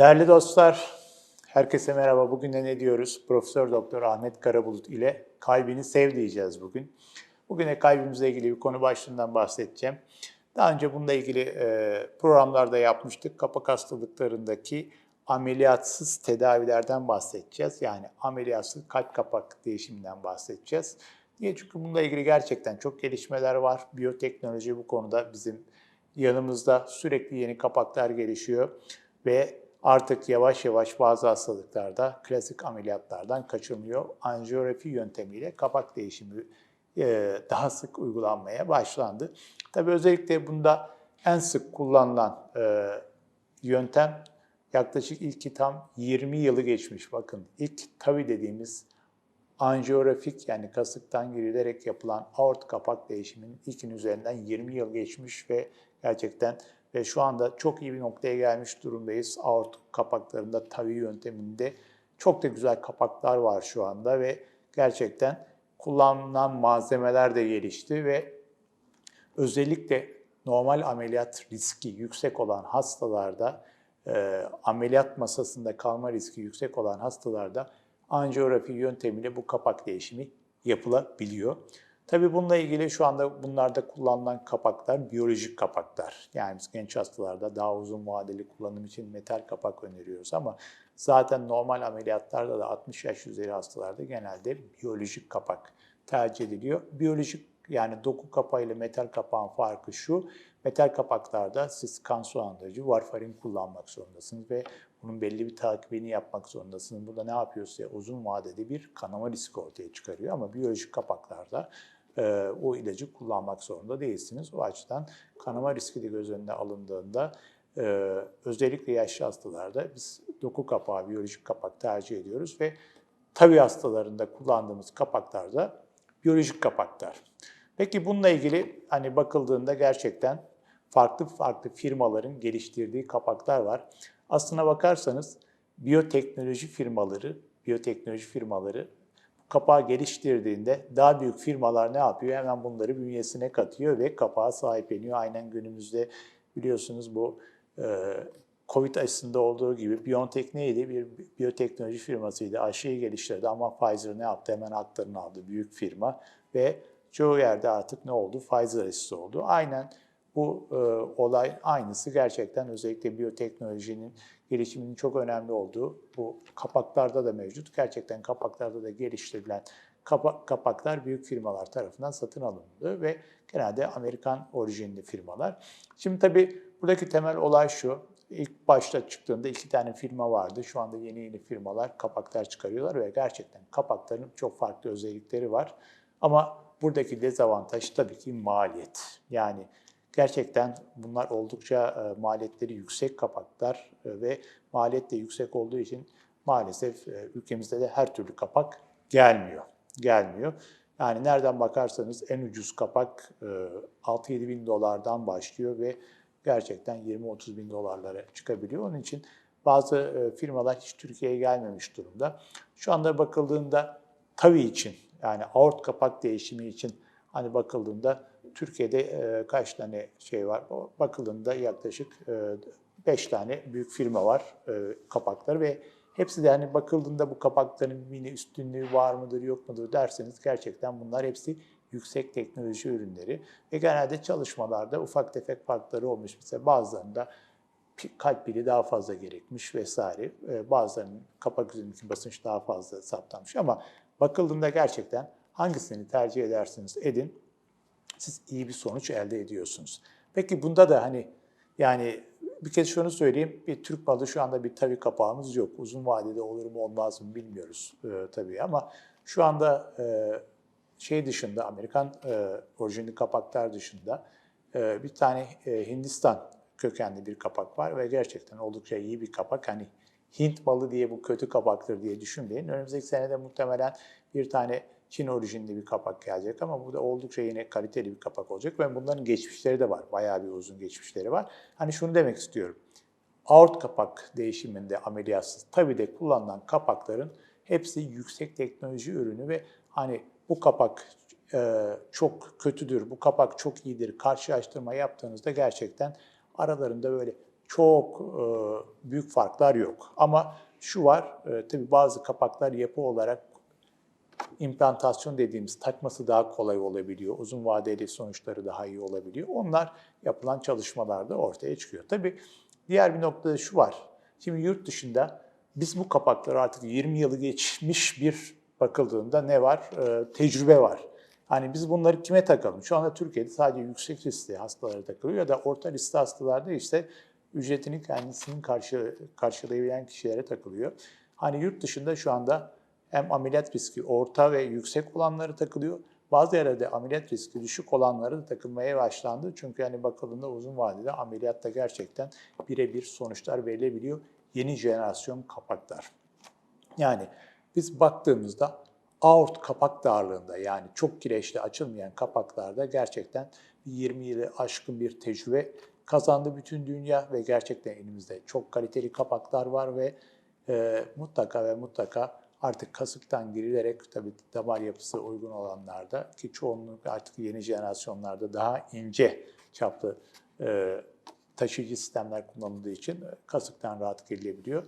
Değerli dostlar, herkese merhaba. Bugün de ne diyoruz? Profesör Doktor Ahmet Karabulut ile kalbini sev diyeceğiz bugün. Bugün de kalbimizle ilgili bir konu başlığından bahsedeceğim. Daha önce bununla ilgili e, programlarda yapmıştık. Kapak hastalıklarındaki ameliyatsız tedavilerden bahsedeceğiz. Yani ameliyatsız kalp kapak değişiminden bahsedeceğiz. Niye? Çünkü bununla ilgili gerçekten çok gelişmeler var. Biyoteknoloji bu konuda bizim yanımızda sürekli yeni kapaklar gelişiyor ve artık yavaş yavaş bazı hastalıklarda klasik ameliyatlardan kaçınılıyor. Anjiyografi yöntemiyle kapak değişimi e, daha sık uygulanmaya başlandı. Tabii özellikle bunda en sık kullanılan e, yöntem yaklaşık ilk tam 20 yılı geçmiş. Bakın ilk tabi dediğimiz anjiyografik yani kasıktan girilerek yapılan aort kapak değişiminin ilkin üzerinden 20 yıl geçmiş ve gerçekten ve şu anda çok iyi bir noktaya gelmiş durumdayız. Aort kapaklarında tavi yönteminde çok da güzel kapaklar var şu anda ve gerçekten kullanılan malzemeler de gelişti ve özellikle normal ameliyat riski yüksek olan hastalarda, e, ameliyat masasında kalma riski yüksek olan hastalarda anjiyografi yöntemiyle bu kapak değişimi yapılabiliyor. Tabii bununla ilgili şu anda bunlarda kullanılan kapaklar biyolojik kapaklar. Yani biz genç hastalarda daha uzun vadeli kullanım için metal kapak öneriyoruz ama zaten normal ameliyatlarda da 60 yaş üzeri hastalarda genelde biyolojik kapak tercih ediliyor. Biyolojik yani doku kapağı ile metal kapağın farkı şu. Metal kapaklarda siz kan sulandırıcı varfarin kullanmak zorundasınız ve bunun belli bir takibini yapmak zorundasınız. Bu da ne yapıyor size? Uzun vadede bir kanama riski ortaya çıkarıyor ama biyolojik kapaklarda e, o ilacı kullanmak zorunda değilsiniz. O açıdan kanama riski de göz önüne alındığında e, özellikle yaşlı hastalarda biz doku kapağı, biyolojik kapak tercih ediyoruz ve tabi hastalarında kullandığımız kapaklar da biyolojik kapaklar. Peki bununla ilgili hani bakıldığında gerçekten farklı farklı firmaların geliştirdiği kapaklar var. Aslına bakarsanız biyoteknoloji firmaları, biyoteknoloji firmaları kapağı geliştirdiğinde daha büyük firmalar ne yapıyor? Hemen bunları bünyesine katıyor ve kapağa sahipleniyor. Aynen günümüzde biliyorsunuz bu e, Covid aşısında olduğu gibi BioNTech neydi? Bir biyoteknoloji firmasıydı. Aşıyı geliştirdi ama Pfizer ne yaptı? Hemen haklarını aldı büyük firma ve çoğu yerde artık ne oldu? Pfizer aşısı oldu. Aynen bu e, olay aynısı gerçekten özellikle biyoteknolojinin gelişiminin çok önemli olduğu bu kapaklarda da mevcut. Gerçekten kapaklarda da geliştirilen kapa- kapaklar büyük firmalar tarafından satın alındı ve genelde Amerikan orijinli firmalar. Şimdi tabii buradaki temel olay şu. İlk başta çıktığında iki tane firma vardı. Şu anda yeni yeni firmalar kapaklar çıkarıyorlar ve gerçekten kapakların çok farklı özellikleri var. Ama buradaki dezavantaj tabii ki maliyet. Yani Gerçekten bunlar oldukça e, maliyetleri yüksek kapaklar e, ve maliyet de yüksek olduğu için maalesef e, ülkemizde de her türlü kapak gelmiyor. Gelmiyor. Yani nereden bakarsanız en ucuz kapak 6-7 bin dolardan başlıyor ve gerçekten 20-30 bin dolarlara çıkabiliyor. Onun için bazı firmalar hiç Türkiye'ye gelmemiş durumda. Şu anda bakıldığında tabii için yani aort kapak değişimi için hani bakıldığında Türkiye'de e, kaç tane şey var? Bakıldığında yaklaşık 5 e, tane büyük firma var e, kapakları ve hepsi de hani bakıldığında bu kapakların mini üstünlüğü var mıdır yok mudur derseniz gerçekten bunlar hepsi yüksek teknoloji ürünleri ve genelde çalışmalarda ufak tefek farkları olmuş. Mesela bazılarında kalp pili daha fazla gerekmiş vesaire. Bazılarının kapak üzerindeki basınç daha fazla saptanmış ama bakıldığında gerçekten hangisini tercih edersiniz edin siz iyi bir sonuç elde ediyorsunuz. Peki bunda da hani yani bir kez şunu söyleyeyim. Bir Türk malı şu anda bir tabi kapağımız yok. Uzun vadede olur mu olmaz mı bilmiyoruz e, tabii ama şu anda e, şey dışında Amerikan e, orijinli kapaklar dışında e, bir tane e, Hindistan kökenli bir kapak var ve gerçekten oldukça iyi bir kapak. Hani Hint malı diye bu kötü kapaktır diye düşünmeyin. Önümüzdeki senede muhtemelen bir tane Çin orijinli bir kapak gelecek ama bu da oldukça yine kaliteli bir kapak olacak ve bunların geçmişleri de var. Bayağı bir uzun geçmişleri var. Hani şunu demek istiyorum. Aort kapak değişiminde ameliyatsız tabii de kullanılan kapakların hepsi yüksek teknoloji ürünü ve hani bu kapak e, çok kötüdür, bu kapak çok iyidir karşılaştırma yaptığınızda gerçekten aralarında böyle çok e, büyük farklar yok. Ama şu var, e, tabii bazı kapaklar yapı olarak implantasyon dediğimiz takması daha kolay olabiliyor. Uzun vadeli sonuçları daha iyi olabiliyor. Onlar yapılan çalışmalarda ortaya çıkıyor. Tabii diğer bir noktada şu var. Şimdi yurt dışında biz bu kapakları artık 20 yılı geçmiş bir bakıldığında ne var? Ee, tecrübe var. Hani biz bunları kime takalım? Şu anda Türkiye'de sadece yüksek riskli hastalara takılıyor ya da orta riskli hastalarda işte ücretini kendisinin karşı, karşılayabilen kişilere takılıyor. Hani yurt dışında şu anda hem ameliyat riski orta ve yüksek olanları takılıyor. Bazı yerlerde ameliyat riski düşük olanları da takılmaya başlandı. Çünkü hani bakıldığında uzun vadede ameliyatta gerçekten birebir sonuçlar verilebiliyor. Yeni jenerasyon kapaklar. Yani biz baktığımızda aort kapak darlığında yani çok kireçli açılmayan kapaklarda gerçekten 20 yılı aşkın bir tecrübe kazandı bütün dünya ve gerçekten elimizde çok kaliteli kapaklar var ve e, mutlaka ve mutlaka artık kasıktan girilerek tabii damar yapısı uygun olanlarda ki çoğunluk artık yeni jenerasyonlarda daha ince çaplı e, taşıyıcı sistemler kullanıldığı için kasıktan rahat girilebiliyor.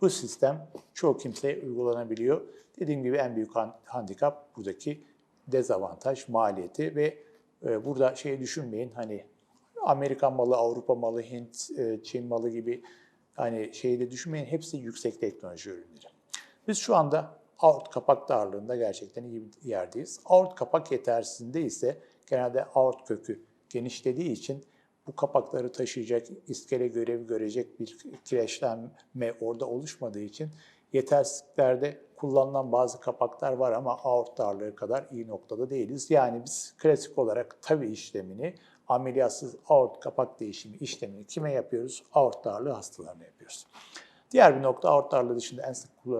Bu sistem çoğu kimseye uygulanabiliyor. Dediğim gibi en büyük handikap buradaki dezavantaj maliyeti ve e, burada şey düşünmeyin hani Amerikan malı, Avrupa malı, Hint, e, Çin malı gibi hani şeyde düşünmeyin hepsi yüksek teknoloji ürünleri. Biz şu anda aort kapak darlığında gerçekten iyi bir yerdeyiz. Aort kapak yetersizliğinde ise genelde aort kökü genişlediği için bu kapakları taşıyacak, iskele görevi görecek bir kireçlenme orada oluşmadığı için yetersizliklerde kullanılan bazı kapaklar var ama aort darlığı kadar iyi noktada değiliz. Yani biz klasik olarak tabi işlemini ameliyatsız aort kapak değişimi işlemini kime yapıyoruz? Aort darlığı hastalarına yapıyoruz. Diğer bir nokta aort darlığı dışında en sık e,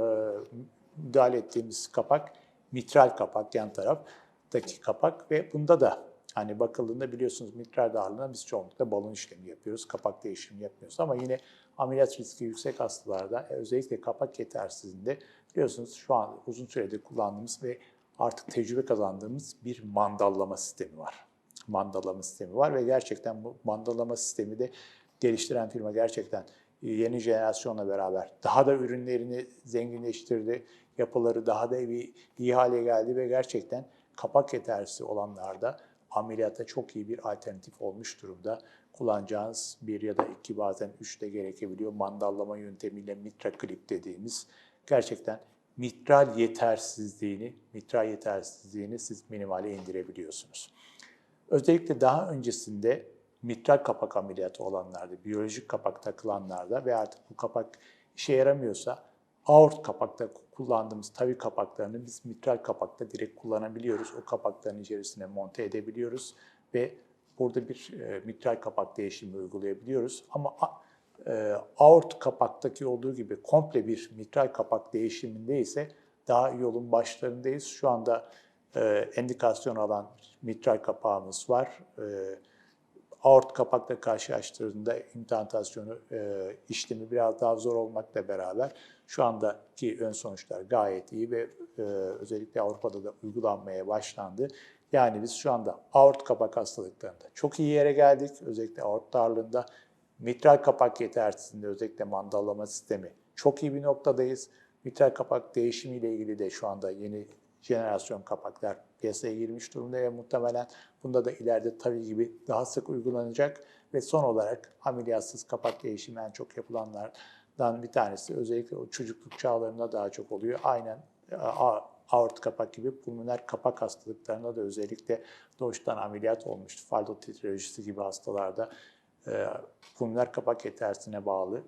müdahale ettiğimiz kapak mitral kapak yan taraftaki kapak ve bunda da hani bakıldığında biliyorsunuz mitral darlığına biz çoğunlukla balon işlemi yapıyoruz. Kapak değişimi yapmıyoruz ama yine ameliyat riski yüksek hastalarda e, özellikle kapak yetersizliğinde biliyorsunuz şu an uzun süredir kullandığımız ve artık tecrübe kazandığımız bir mandallama sistemi var. Mandallama sistemi var ve gerçekten bu mandallama sistemi de geliştiren firma gerçekten yeni jenerasyonla beraber daha da ürünlerini zenginleştirdi, yapıları daha da iyi, iyi hale geldi ve gerçekten kapak yetersiz olanlarda ameliyata çok iyi bir alternatif olmuş durumda. Kullanacağınız bir ya da iki bazen üç de gerekebiliyor. Mandallama yöntemiyle mitra klip dediğimiz gerçekten mitral yetersizliğini, mitral yetersizliğini siz minimale indirebiliyorsunuz. Özellikle daha öncesinde mitral kapak ameliyatı olanlarda, biyolojik kapak takılanlarda ve artık bu kapak işe yaramıyorsa aort kapakta kullandığımız tavi kapaklarını biz mitral kapakta direkt kullanabiliyoruz. O kapakların içerisine monte edebiliyoruz ve burada bir e, mitral kapak değişimi uygulayabiliyoruz. Ama e, aort kapaktaki olduğu gibi komple bir mitral kapak değişiminde ise daha yolun başlarındayız. Şu anda e, endikasyon alan mitral kapağımız var. E, aort kapakla karşılaştırdığında implantasyonu e, işlemi biraz daha zor olmakla beraber şu andaki ön sonuçlar gayet iyi ve e, özellikle Avrupa'da da uygulanmaya başlandı. Yani biz şu anda aort kapak hastalıklarında çok iyi yere geldik. Özellikle aort darlığında mitral kapak yetersizliğinde özellikle mandallama sistemi çok iyi bir noktadayız. Mitral kapak değişimiyle ilgili de şu anda yeni jenerasyon kapaklar piyasaya girmiş durumda ve muhtemelen bunda da ileride tabii gibi daha sık uygulanacak ve son olarak ameliyatsız kapak değişimi en çok yapılanlardan bir tanesi. Özellikle o çocukluk çağlarında daha çok oluyor. Aynen aort kapak gibi pulmoner kapak hastalıklarında da özellikle doğuştan ameliyat olmuştu. Faldo titrolojisi gibi hastalarda e, pulmoner kapak yetersine bağlı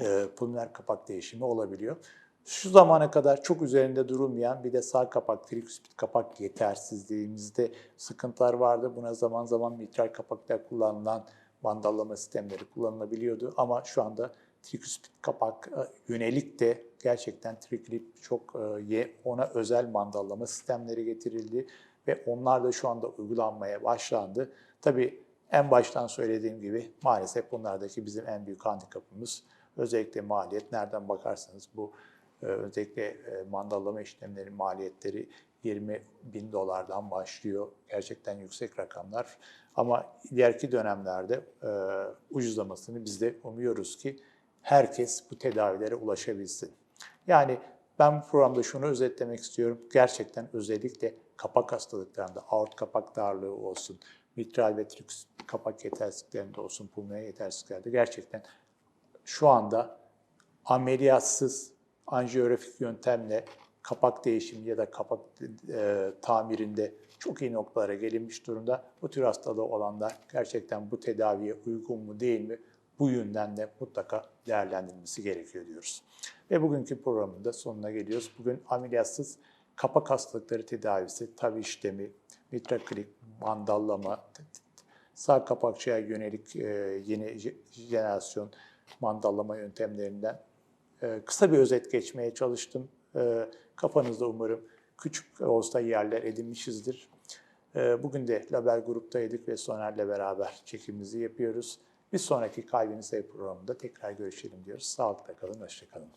e, pulmoner kapak değişimi olabiliyor. Şu zamana kadar çok üzerinde durulmayan bir de sağ kapak, triküspit kapak yetersizliğimizde sıkıntılar vardı. Buna zaman zaman mitral kapakta kullanılan bandallama sistemleri kullanılabiliyordu. Ama şu anda triküspit kapak e, yönelik de gerçekten triklip çok e, ona özel mandallama sistemleri getirildi ve onlar da şu anda uygulanmaya başlandı. Tabii en baştan söylediğim gibi maalesef bunlardaki bizim en büyük handikapımız özellikle maliyet. Nereden bakarsanız bu özellikle e, mandallama işlemleri maliyetleri 20 bin dolardan başlıyor. Gerçekten yüksek rakamlar. Ama ileriki dönemlerde e, ucuzlamasını biz de umuyoruz ki herkes bu tedavilere ulaşabilsin. Yani ben bu programda şunu özetlemek istiyorum. Gerçekten özellikle kapak hastalıklarında, aort kapak darlığı olsun, mitral ve trüks kapak yetersizliklerinde olsun, pulmoner yetersizliklerde gerçekten şu anda ameliyatsız anjiyografik yöntemle kapak değişimi ya da kapak e, tamirinde çok iyi noktalara gelinmiş durumda. Bu tür hastalığı olanlar gerçekten bu tedaviye uygun mu değil mi? Bu yönden de mutlaka değerlendirilmesi gerekiyor diyoruz. Ve bugünkü programın da sonuna geliyoruz. Bugün ameliyatsız kapak hastalıkları tedavisi, tabi işlemi, mitraklik, mandallama, sağ kapakçıya yönelik e, yeni je- jenerasyon mandallama yöntemlerinden kısa bir özet geçmeye çalıştım. E, Kafanızda umarım küçük olsa yerler edinmişizdir. E, Bugün de Label gruptaydık ve Soner'le beraber çekimimizi yapıyoruz. Bir sonraki Kalbini Sev programında tekrar görüşelim diyoruz. Sağlıkla kalın, hoşça kalın.